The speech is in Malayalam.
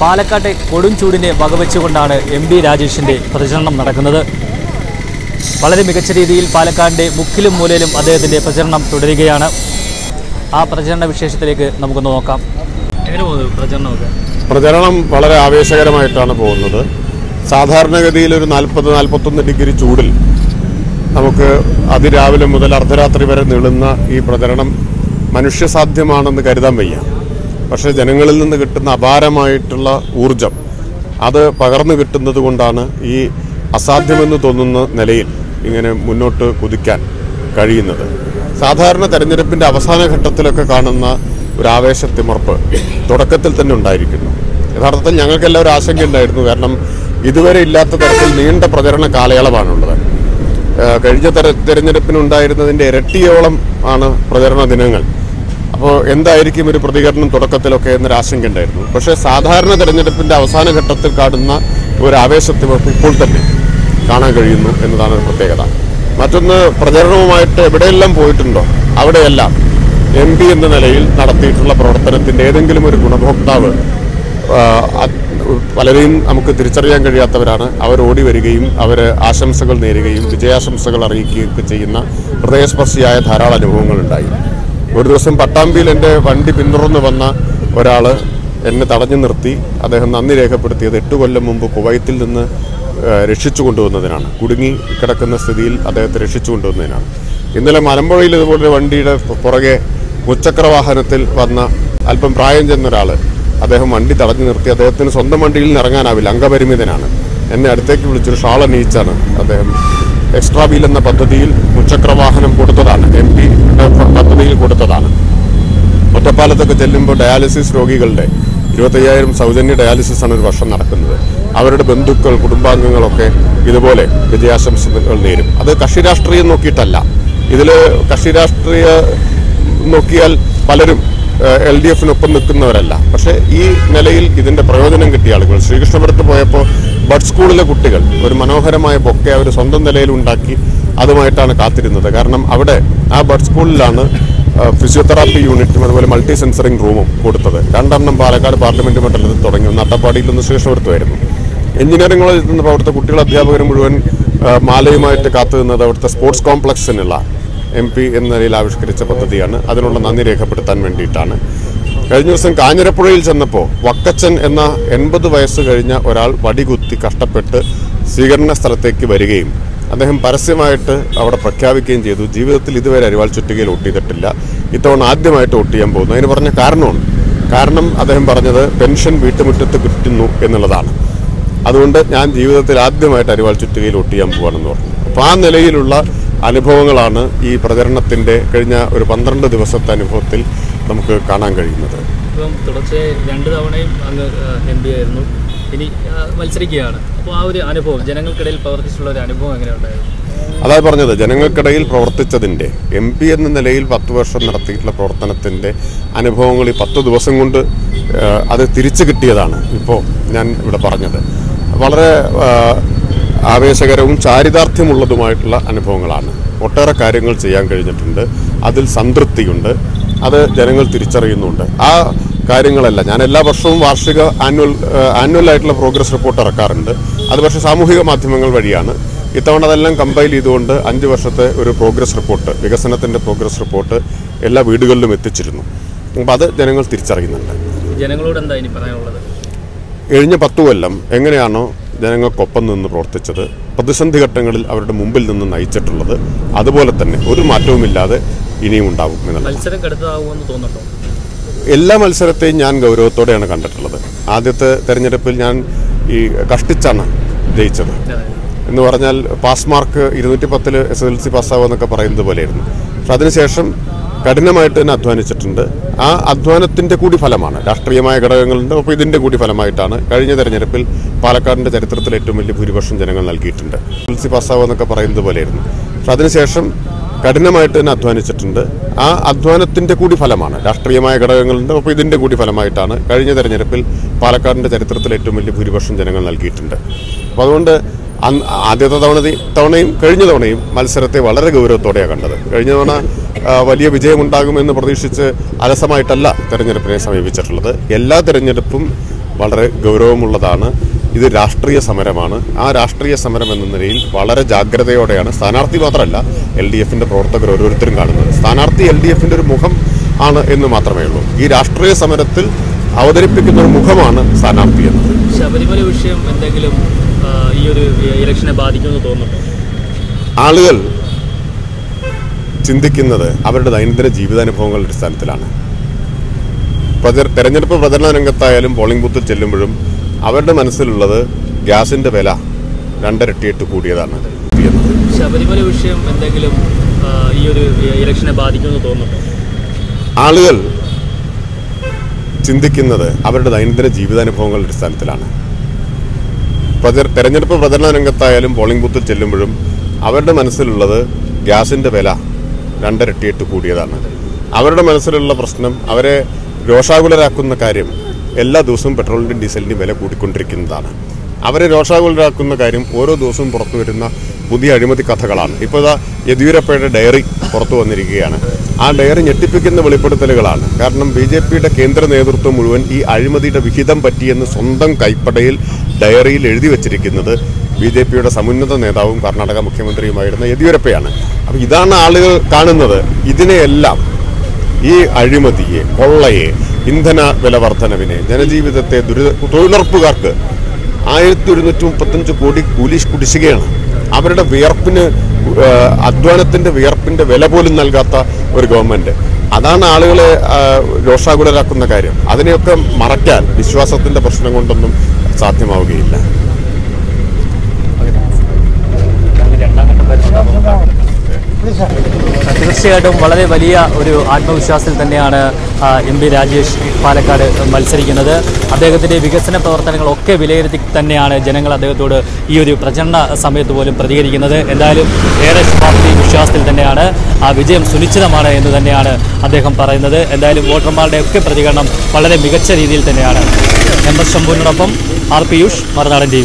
പാലക്കാട്ടെ കൊടും ചൂടിനെ വകവെച്ചുകൊണ്ടാണ് എം ബി രാജേഷിന്റെ പ്രചരണം നടക്കുന്നത്. വളരെ മികച്ച രീതിയിൽ പാലക്കാടിന്റെ മുക്കിലും മൂലയിലും അദ്ദേഹത്തിന്റെ പ്രചരണം തുടരുകയാണ്. ആ പ്രചരണ വിശേഷത്തിലേക്ക് നമുക്കൊന്ന് നോക്കാം. പ്രചരണം വളരെ ആവേശകരമായിട്ടാണ് പോകുന്നത്. സാധാരണഗതിയിൽ ഒരു നാൽപ്പത് നാൽപ്പത്തൊന്ന് ഡിഗ്രി ചൂടിൽ നമുക്ക് അതിരാവിലെ മുതൽ അർദ്ധരാത്രി വരെ നീളുന്ന ഈ പ്രചരണം മനുഷ്യസാധ്യമാണെന്ന് കരുതാൻ വയ്യ. പക്ഷേ ജനങ്ങളിൽ നിന്ന് കിട്ടുന്ന അപാരമായിട്ടുള്ള ഊർജം അത് പകർന്നു കിട്ടുന്നത് കൊണ്ടാണ് ഈ അസാധ്യമെന്ന് തോന്നുന്ന നിലയിൽ ഇങ്ങനെ മുന്നോട്ട് കുതിക്കാൻ കഴിയുന്നത്. സാധാരണ തെരഞ്ഞെടുപ്പിന്റെ അവസാന ഘട്ടത്തിലൊക്കെ കാണുന്ന ഒരു ആവേശത്തിമർപ്പ് തുടക്കത്തിൽ തന്നെ ഉണ്ടായിരിക്കുന്നു. യഥാർത്ഥത്തിൽ ഞങ്ങൾക്കെല്ലാം ഒരു ആശങ്കയുണ്ടായിരുന്നു കാരണം ഇതുവരെ ഇല്ലാത്ത തരത്തിൽ നീണ്ട പ്രചരണ കാലയളവാണുള്ളത്. കഴിഞ്ഞ തെര തെരഞ്ഞെടുപ്പിനുണ്ടായിരുന്നതിന്റെ ഇരട്ടിയോളം ആണ് പ്രചരണ ദിനങ്ങൾ. അപ്പോൾ എന്തായിരിക്കും ഒരു പ്രതികരണം തുടക്കത്തിലൊക്കെ എന്നൊരു ആശങ്ക ഉണ്ടായിരുന്നു. പക്ഷേ സാധാരണ തെരഞ്ഞെടുപ്പിന്റെ അവസാന ഘട്ടത്തിൽ കാണുന്ന ഒരു ആവേശത്തിൽ ഇപ്പോൾ തന്നെ കാണാൻ കഴിയുന്നു എന്നതാണ് ഒരു പ്രത്യേകത. മറ്റൊന്ന് പ്രചരണവുമായിട്ട് എവിടെയെല്ലാം പോയിട്ടുണ്ടോ അവിടെയെല്ലാം എം പി എന്ന നിലയിൽ നടത്തിയിട്ടുള്ള പ്രവർത്തനത്തിന്റെ ഏതെങ്കിലും ഒരു ഗുണഭോക്താവ് പലരെയും നമുക്ക് തിരിച്ചറിയാൻ കഴിയാത്തവരാണ്. അവർ ഓടി വരികയും അവർ ആശംസകൾ നേരുകയും വിജയാശംസകൾ അറിയിക്കുകയും ഒക്കെ ചെയ്യുന്ന ഹൃദയസ്പർശിയായ ധാരാളം അനുഭവങ്ങളുണ്ടായി ഒരു ദിവസം പട്ടാമ്പിയിൽ എന്റെ വണ്ടി പിന്തുടർന്ന് വന്ന ഒരാൾ എന്നെ തടഞ്ഞു നിർത്തി. അദ്ദേഹം നന്ദി രേഖപ്പെടുത്തിയത് എട്ട് കൊല്ലം മുമ്പ് കുവൈത്തിൽ നിന്ന് രക്ഷിച്ചു കൊണ്ടുവന്നതിനാണ്. കുടുങ്ങി കിടക്കുന്ന സ്ഥിതിയിൽ അദ്ദേഹത്തെ രക്ഷിച്ചു കൊണ്ടുവന്നതിനാണ്. ഇന്നലെ മലമ്പുഴയിൽ ഇതുപോലെ വണ്ടിയുടെ പുറകെ മുച്ചക്ര വാഹനത്തിൽ വന്ന അല്പം പ്രായം ചെന്ന ഒരാൾ അദ്ദേഹം വണ്ടി തടഞ്ഞു നിർത്തി. അദ്ദേഹത്തിന് സ്വന്തം വണ്ടിയിൽ നിന്ന് ഇറങ്ങാനാവില്ല അംഗപരിമിതനാണ്. എന്നെ അടുത്തേക്ക് വിളിച്ചൊരു ഷാൾ അണിയിച്ചാണ് അദ്ദേഹം. എക്സ്ട്രാ വീൽ എന്ന പദ്ധതിയിൽ മുച്ചക്ര വാഹനം കൊടുത്തതാണ് എം പി പദ്ധതിയിൽ കൊടുത്തതാണ് ഒറ്റപ്പാലത്തൊക്കെ ചെല്ലുമ്പോൾ ഡയാലിസിസ് രോഗികളുടെ ഇരുപത്തയ്യായിരം സൗജന്യ ഡയാലിസിസ് ആണ് ഒരു വർഷം നടക്കുന്നത്. അവരുടെ ബന്ധുക്കൾ കുടുംബാംഗങ്ങളൊക്കെ ഇതുപോലെ വിജയാശംസകൾ നേരും. അത് കക്ഷി രാഷ്ട്രീയം നോക്കിയിട്ടല്ല. ഇതിൽ കക്ഷി രാഷ്ട്രീയ നോക്കിയാൽ പലരും എൽ ഡി എഫിനൊപ്പം നിൽക്കുന്നവരല്ല. പക്ഷേ ഈ നിലയിൽ ഇതിന്റെ പ്രയോജനം കിട്ടിയ ആളുകൾ. ശ്രീകൃഷ്ണപുരത്ത് പോയപ്പോൾ ബഡ് സ്കൂളിലെ കുട്ടികൾ ഒരു മനോഹരമായ ബൊക്കെ അവർ സ്വന്തം നിലയിൽ ഉണ്ടാക്കി അതുമായിട്ടാണ് കാത്തിരുന്നത്. കാരണം അവിടെ ആ ബഡ് സ്കൂളിലാണ് ഫിസിയോതെറാപ്പി യൂണിറ്റും അതുപോലെ മൾട്ടി സെൻസറിങ് റൂമും കൊടുത്തത്. രണ്ടെണ്ണം പാലക്കാട് പാർലമെന്റ് മണ്ഡലത്തിൽ തുടങ്ങി. ഒന്ന് അട്ടപ്പാടിയിൽ നിന്ന് ശേഷം എടുത്തുമായിരുന്നു. എഞ്ചിനീയറിംഗ് കോളേജിൽ നിന്ന് അവിടുത്തെ കുട്ടികൾ അധ്യാപകർ മുഴുവൻ മാലയുമായിട്ട് കാത്തു നിന്നത് അവിടുത്തെ സ്പോർട്സ് കോംപ്ലക്സിനുള്ള എം പി എന്ന നിലയിൽ ആവിഷ്കരിച്ച പദ്ധതിയാണ്. അതിനുള്ള നന്ദി രേഖപ്പെടുത്താൻ വേണ്ടിയിട്ടാണ്. കഴിഞ്ഞ ദിവസം കാഞ്ഞിരപ്പുഴയിൽ ചെന്നപ്പോൾ വക്കച്ചൻ എന്ന എൺപത് വയസ്സ് കഴിഞ്ഞ ഒരാൾ വടികുത്തി കഷ്ടപ്പെട്ട് സ്വീകരണ സ്ഥലത്തേക്ക് വരികയും അദ്ദേഹം പരസ്യമായിട്ട് അവിടെ പ്രഖ്യാപിക്കുകയും ചെയ്തു. ജീവിതത്തിൽ ഇതുവരെ അരിവാൾ ചുറ്റുകയിൽ ചെയ്തിട്ടില്ല. ഇത്തവണ ആദ്യമായിട്ട് വോട്ട് ചെയ്യാൻ പോകുന്നു. അതിന് പറഞ്ഞ കാരണമാണ്. കാരണം അദ്ദേഹം പറഞ്ഞത് പെൻഷൻ വീട്ടുമുറ്റത്ത് കിട്ടുന്നു എന്നുള്ളതാണ്. അതുകൊണ്ട് ഞാൻ ജീവിതത്തിൽ ആദ്യമായിട്ട് അരിവാൾ ചുറ്റുകയിൽ ചെയ്യാൻ പോവാണെന്ന് പറഞ്ഞു. അപ്പോൾ ആ നിലയിലുള്ള അനുഭവങ്ങളാണ് ഈ പ്രചരണത്തിന്റെ കഴിഞ്ഞ ഒരു പന്ത്രണ്ട് ദിവസത്തെ അനുഭവത്തിൽ നമുക്ക് കാണാൻ കഴിയുന്നത്. തുടർച്ചയായി രണ്ട് തവണയും അങ്ങ് എം പി ആയിരുന്നു. ഇനി മത്സരിക്കുകയാണ്. അപ്പോൾ ആ ഒരു അനുഭവം ജനങ്ങൾക്കിടയിൽ പ്രവർത്തിച്ചുള്ള ഒരു അനുഭവം എങ്ങനെ ഉണ്ടായിരുന്നു അതായത് പറഞ്ഞത് ജനങ്ങൾക്കിടയിൽ പ്രവർത്തിച്ചതിന്റെ എം പി എന്ന നിലയിൽ പത്ത് വർഷം നടത്തിയിട്ടുള്ള പ്രവർത്തനത്തിന്റെ അനുഭവങ്ങൾ ഈ പത്ത് ദിവസം കൊണ്ട് അത് തിരിച്ചു കിട്ടിയതാണ് ഇപ്പോൾ ഞാൻ ഇവിടെ പറഞ്ഞത്. വളരെ ആവേശകരവും ചാരിതാർത്ഥ്യമുള്ളതുമായിട്ടുള്ള അനുഭവങ്ങളാണ്. ഒട്ടേറെ കാര്യങ്ങൾ ചെയ്യാൻ കഴിഞ്ഞിട്ടുണ്ട് അതിൽ സംതൃപ്തിയുണ്ട് അത് ജനങ്ങൾ തിരിച്ചറിയുന്നുണ്ട്. ആ കാര്യങ്ങളല്ല. ഞാൻ എല്ലാ വർഷവും വാർഷിക ആനുവൽ ആനുവൽ ആയിട്ടുള്ള പ്രോഗ്രസ് റിപ്പോർട്ട് ഇറക്കാറുണ്ട്. അത് പക്ഷേ സാമൂഹിക മാധ്യമങ്ങൾ വഴിയാണ്. ഇത്തവണ അതെല്ലാം കമ്പൈൽ ചെയ്തുകൊണ്ട് അഞ്ച് വർഷത്തെ ഒരു പ്രോഗ്രസ് റിപ്പോർട്ട് വികസനത്തിന്റെ പ്രോഗ്രസ് റിപ്പോർട്ട് എല്ലാ വീടുകളിലും എത്തിച്ചിരുന്നു. അപ്പോൾ അത് ജനങ്ങൾ തിരിച്ചറിയുന്നുണ്ട്. ജനങ്ങളോട് എന്താ ഇനി പറയാനുള്ളത്? കഴിഞ്ഞ പത്തു കൊല്ലം എങ്ങനെയാണോ ജനങ്ങൾക്കൊപ്പം നിന്ന് പ്രവർത്തിച്ചത് പ്രതിസന്ധി ഘട്ടങ്ങളിൽ അവരുടെ മുമ്പിൽ നിന്ന് നയിച്ചിട്ടുള്ളത് അതുപോലെ തന്നെ ഒരു മാറ്റവുമില്ലാതെ ഇനിയും ഉണ്ടാവും എന്നുള്ളത്. മത്സരം കടുത്തതാകുമെന്ന് തോന്നുന്നുണ്ടോ? എല്ലാ മത്സരത്തെയും ഞാൻ ഗൗരവത്തോടെയാണ് കണ്ടിട്ടുള്ളത്. ആദ്യത്തെ തെരഞ്ഞെടുപ്പിൽ ഞാൻ ഈ കഷ്ടിച്ചാണ് ജയിച്ചത്. എന്ന് പറഞ്ഞാൽ പാസ് മാർക്ക് ഇരുന്നൂറ്റി പത്തിൽ എസ് എൽ സി പാസ്സാവുക എന്നൊക്കെ പറയുന്നത് പോലെയായിരുന്നു. പക്ഷെ അതിനുശേഷം കഠിനമായിട്ട് തന്നെ അധ്വാനിച്ചിട്ടുണ്ട്. ആ അധ്വാനത്തിന്റെ കൂടി ഫലമാണ് രാഷ്ട്രീയമായ ഘടകങ്ങളുണ്ട്. അപ്പോൾ ഇതിന്റെ കൂടി ഫലമായിട്ടാണ് കഴിഞ്ഞ തെരഞ്ഞെടുപ്പിൽ പാലക്കാടിന്റെ ചരിത്രത്തിൽ ഏറ്റവും വലിയ ഭൂരിപക്ഷം ജനങ്ങൾ നൽകിയിട്ടുണ്ട്. എൽ സി പാസ്സാവുക എന്നൊക്കെ പറയുന്നത് പോലെയായിരുന്നു. പക്ഷെ അതിനുശേഷം കഠിനമായിട്ട് തന്നെ അധ്വാനിച്ചിട്ടുണ്ട്. ആ അധ്വാനത്തിന്റെ കൂടി ഫലമാണ് രാഷ്ട്രീയമായ ഘടകങ്ങളുണ്ട്. അപ്പോൾ ഇതിന്റെ കൂടി ഫലമായിട്ടാണ് കഴിഞ്ഞ തെരഞ്ഞെടുപ്പിൽ പാലക്കാടിന്റെ ചരിത്രത്തിൽ ഏറ്റവും വലിയ ഭൂരിപക്ഷം ജനങ്ങൾ നൽകിയിട്ടുണ്ട്. അപ്പോൾ അതുകൊണ്ട് ആദ്യത്തെ തവണ തവണയും കഴിഞ്ഞ തവണയും മത്സരത്തെ വളരെ ഗൗരവത്തോടെയാണ് കണ്ടത്. കഴിഞ്ഞ തവണ വലിയ വിജയമുണ്ടാകുമെന്ന് പ്രതീക്ഷിച്ച് അലസമായിട്ടല്ല തെരഞ്ഞെടുപ്പിനെ സമീപിച്ചിട്ടുള്ളത്. എല്ലാ തെരഞ്ഞെടുപ്പും വളരെ ഗൗരവമുള്ളതാണ്. ഇത് രാഷ്ട്രീയ സമരമാണ്. ആ രാഷ്ട്രീയ സമരം എന്ന നിലയിൽ വളരെ ജാഗ്രതയോടെയാണ് സ്ഥാനാർത്ഥി മാത്രമല്ല എൽ ഡി എഫിന്റെ പ്രവർത്തകർ ഓരോരുത്തരും കാണുന്നത്. സ്ഥാനാർത്ഥി എൽ ഡി എഫിന്റെ ഒരു മുഖം ആണ് എന്ന് മാത്രമേ ഉള്ളൂ. ഈ രാഷ്ട്രീയ സമരത്തിൽ അവതരിപ്പിക്കുന്ന ഒരു മുഖമാണ് സ്ഥാനാർത്ഥി എന്നത്. ശബരിമല വിഷയം എന്തെങ്കിലും ഈ ഒരു ഇലക്ഷനെ ബാധിക്കുമെന്ന് തോന്നുന്നു ആളുകൾ ചിന്തിക്കുന്നത് അവരുടെ ദൈനംദിന ജീവിതാനുഭവങ്ങളുടെ അടിസ്ഥാനത്തിലാണ്. പ്രചര തെരഞ്ഞെടുപ്പ് പ്രചരണ രംഗത്തായാലും പോളിംഗ് ബൂത്തിൽ ചെല്ലുമ്പോഴും അവരുടെ മനസ്സിലുള്ളത് ഗ്യാസിന്റെ വില രണ്ടരട്ടിയിട്ട് കൂടിയതാണ്. ശബരിമല വിഷയം എന്തെങ്കിലും ഈ ഒരു ഇലക്ഷനെ ബാധിക്കുമെന്ന് തോന്നുന്നു ആളുകൾ ചിന്തിക്കുന്നത് അവരുടെ ദൈനംദിന ജീവിതാനുഭവങ്ങളുടെ അടിസ്ഥാനത്തിലാണ്. പ്രചര തെരഞ്ഞെടുപ്പ് പ്രചരണ രംഗത്തായാലും പോളിംഗ് ബൂത്തിൽ ചെല്ലുമ്പോഴും അവരുടെ മനസ്സിലുള്ളത് ഗ്യാസിന്റെ വില രണ്ടരട്ടിയിട്ട് കൂടിയതാണ്. അവരുടെ മനസ്സിലുള്ള പ്രശ്നം അവരെ രോഷാകുലരാക്കുന്ന കാര്യം എല്ലാ ദിവസവും പെട്രോളിന്റെയും ഡീസലിന്റെയും വില കൂടിക്കൊണ്ടിരിക്കുന്നതാണ്. അവരെ രോഷാകുലരാക്കുന്ന കാര്യം ഓരോ ദിവസവും പുറത്തു വരുന്ന പുതിയ അഴിമതി കഥകളാണ്. ഇപ്പോൾ ഇതാ യെദ്യൂരപ്പയുടെ ഡയറി പുറത്തു വന്നിരിക്കുകയാണ്. ആ ഡയറി ഞെട്ടിപ്പിക്കുന്ന വെളിപ്പെടുത്തലുകളാണ്. കാരണം ബി ജെ പിയുടെ കേന്ദ്ര നേതൃത്വം മുഴുവൻ ഈ അഴിമതിയുടെ വിഹിതം പറ്റിയെന്ന് സ്വന്തം കൈപ്പടയിൽ ഡയറിയിൽ എഴുതി വച്ചിരിക്കുന്നത് ബി ജെ പിയുടെ സമുന്നത നേതാവും കർണാടക മുഖ്യമന്ത്രിയുമായിരുന്ന യെദ്യൂരപ്പയാണ്. അപ്പോൾ ഇതാണ് ആളുകൾ കാണുന്നത്. ഇതിനെയെല്ലാം ഈ അഴിമതിയെ കൊള്ളയെ ഇന്ധന വില വർധനവിനെ ജനജീവിതത്തെ ദുരിത തൊഴിലുറപ്പുകാർക്ക് ആയിരത്തി ഒരുന്നൂറ്റി മുപ്പത്തഞ്ച് കോടി കൂലി കുടിശ്ശികയാണ്. അവരുടെ വിയർപ്പിന് അധ്വാനത്തിന്റെ വിയർപ്പിന്റെ വില പോലും നൽകാത്ത ഒരു ഗവൺമെന്റ് അതാണ് ആളുകളെ രോഷാകുലരാക്കുന്ന കാര്യം. അതിനെയൊക്കെ മറയ്ക്കാൻ വിശ്വാസത്തിന്റെ പ്രശ്നം കൊണ്ടൊന്നും സാധ്യമാവുകയില്ല. തീർച്ചയായിട്ടും വളരെ വലിയ ഒരു ആത്മവിശ്വാസത്തിൽ തന്നെയാണ് എം പി രാജേഷ് പാലക്കാട് മത്സരിക്കുന്നത്. അദ്ദേഹത്തിന്റെ വികസന പ്രവർത്തനങ്ങളൊക്കെ വിലയിരുത്തി തന്നെയാണ് ജനങ്ങൾ അദ്ദേഹത്തോട് ഈ ഒരു പ്രചരണ സമയത്ത് പോലും പ്രതികരിക്കുന്നത്. എന്തായാലും ഏറെ ശുഭാപ്തി വിശ്വാസത്തിൽ തന്നെയാണ് ആ വിജയം സുനിശ്ചിതമാണ് എന്ന് തന്നെയാണ് അദ്ദേഹം പറയുന്നത്. എന്തായാലും വോട്ടർമാരുടെ ഒക്കെ പ്രതികരണം വളരെ മികച്ച രീതിയിൽ തന്നെയാണ്. എം എസ് ശംഭുവിനോടൊപ്പം ആർ പിയൂഷ് മറുനാടൻ ടി